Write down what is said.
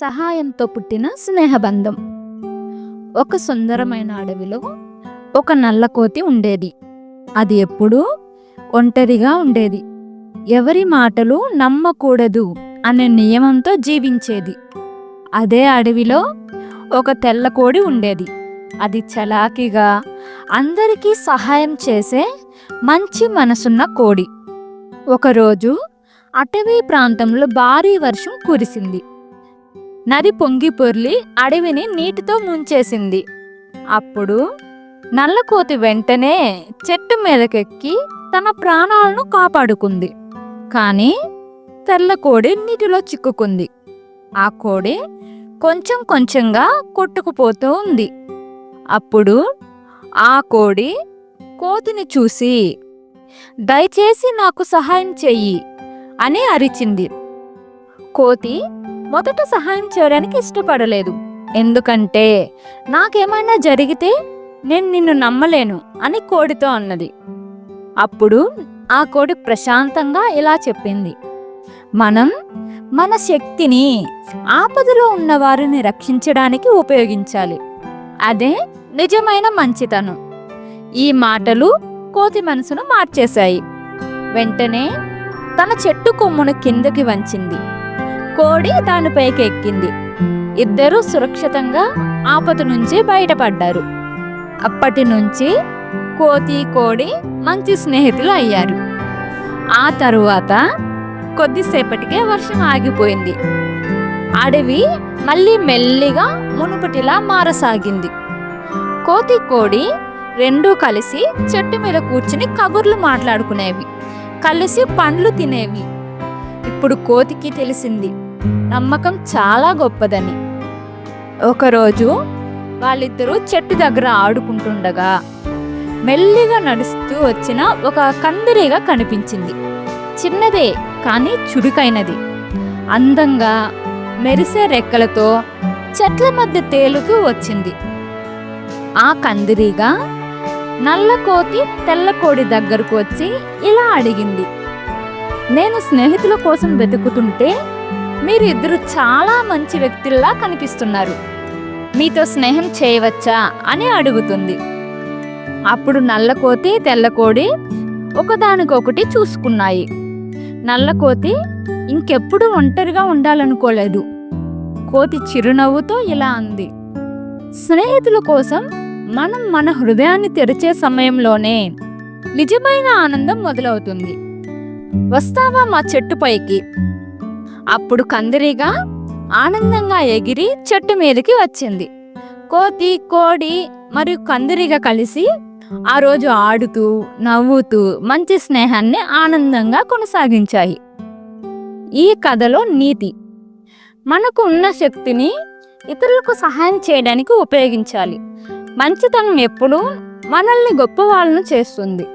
సహాయంతో పుట్టిన స్నేహబంధం. ఒక సుందరమైన అడవిలో ఒక నల్లకోతి ఉండేది. అది ఎప్పుడూ ఒంటరిగా ఉండేది. ఎవరి మాటలు నమ్మకూడదు అనే నియమంతో జీవించేది. అదే అడవిలో ఒక తెల్లకోడి ఉండేది. అది చలాకిగా అందరికీ సహాయం చేసే మంచి మనసున్న కోడి. ఒకరోజు అటవీ ప్రాంతంలో భారీ వర్షం కురిసింది. నది పొంగి పొర్లి అడవిని నీటితో ముంచేసింది. అప్పుడు నల్లకోతి వెంటనే చెట్టు మీదకెక్కి తన ప్రాణాలను కాపాడుకుంది. కానీ తెల్ల కోడి నీటిలో చిక్కుకుంది. ఆ కోడి కొంచెం కొంచెంగా కొట్టుకుపోతూ ఉంది. అప్పుడు ఆ కోడి కోతిని చూసి దయచేసి నాకు సహాయం చెయ్యి అని అరిచింది. కోతి మొదట సహాయం చేయడానికి ఇష్టపడలేదు. ఎందుకంటే నాకేమైనా జరిగితే నేను నిన్ను నమ్మలేను అని కోడితో అన్నది. అప్పుడు ఆ కోడి ప్రశాంతంగా ఇలా చెప్పింది. మనం మన శక్తిని ఆపదలో ఉన్న వారిని రక్షించడానికి ఉపయోగించాలి. అదే నిజమైన మంచితనం. ఈ మాటలు కోతి మనసును మార్చేశాయి. వెంటనే తన చెట్టు కొమ్మును కిందకి వంచింది. కోడి దానిపైకి ఎక్కింది ఇద్దరూ సురక్షితంగా ఆపద నుంచి బయటపడ్డారు. అప్పటి నుంచి కోతి కోడి మంచి స్నేహితులు అయ్యారు. ఆ తరువాత కొద్దిసేపటికే వర్షం ఆగిపోయింది. అడవి మళ్ళీ మెల్లిగా మునుపటిలా మారసాగింది. కోతి కోడి రెండూ కలిసి చెట్టు మీద కూర్చుని కబుర్లు మాట్లాడుకునేవి. కలిసి పండ్లు తినేవి. ఇప్పుడు కోతికి తెలిసింది నమ్మకం చాలా గొప్పదని. ఒకరోజు వాళ్ళిద్దరూ చెట్టు దగ్గర ఆడుకుంటుండగా మెల్లిగా నడుస్తూ వచ్చిన ఒక కందిరీగ కనిపించింది. చిన్నదే కానీ చురుకైనది. అందంగా మెరిసే రెక్కలతో చెట్ల మధ్య తేలుతూ వచ్చింది. ఆ కందిరీగ నల్ల కోతి తెల్ల కోడి దగ్గరకు వచ్చి ఇలా అడిగింది. నేను స్నేహితుల కోసం వెతుకుతుంటే మీరు ఇద్దరు చాలా మంచి వ్యక్తుల్లా కనిపిస్తున్నారు. మీతో స్నేహం చేయవచ్చా అని అడుగుతుంది. అప్పుడు నల్లకోతి తెల్లకోడి ఒకదానికొకటి చూసుకున్నాయి. నల్లకోతి ఇంకెప్పుడు ఒంటరిగా ఉండాలనుకోలేదు. కోతి చిరునవ్వుతో ఇలా అంది. స్నేహితుల కోసం మనం మన హృదయాన్ని తెరిచే సమయంలోనే నిజమైన ఆనందం మొదలవుతుంది. వస్తావా మా చెట్టుపైకి అప్పుడు కందిరిగా ఆనందంగా ఎగిరి చెట్టు మీదకి వచ్చింది. కోతి కోడి మరియు కందిరీగా కలిసి ఆ రోజు ఆడుతూ నవ్వుతూ మంచి స్నేహాన్ని ఆనందంగా కొనసాగించాయి. ఈ కథలో నీతి. మనకు ఉన్న శక్తిని ఇతరులకు సహాయం చేయడానికి ఉపయోగించాలి. మంచితనం ఎప్పుడూ మనల్ని గొప్ప వాళ్ళను చేస్తుంది.